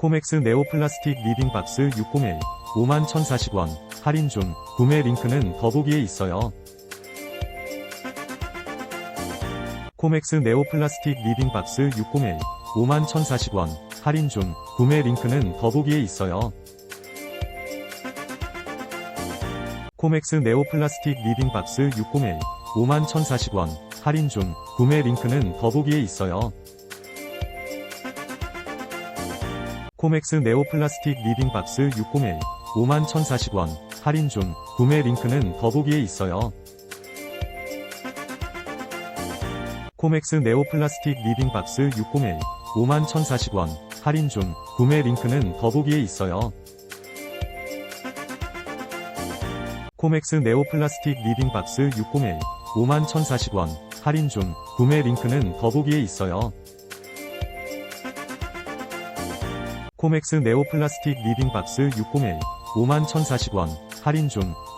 코맥스 네오 플라스틱 리빙 박스 601 5만 1,040원 할인 중 구매 링크는 더보기에 있어요. 코맥스 네오 플라스틱 리빙 박스 601 5만 1,040원 할인 중 구매 링크는 더보기에 있어요. 코맥스 네오 플라스틱 리빙 박스 601 5만 1,040원 할인 중 구매 링크는 더보기에 있어요. 코맥스 네오 플라스틱 리빙 박스 601 5만 1,040원 할인 중 구매 링크는 더보기에 있어요. 코맥스 네오 플라스틱 리빙 박스 601 5만 1,040원 할인 중 구매 링크는 더보기에 있어요. 코맥스 네오 플라스틱 리빙 박스 601 5만 1,040원 할인 중 구매 링크는 더보기에 있어요. 코맥스 네오 플라스틱 리빙 박스 601 5만 1,040원 할인 중 구매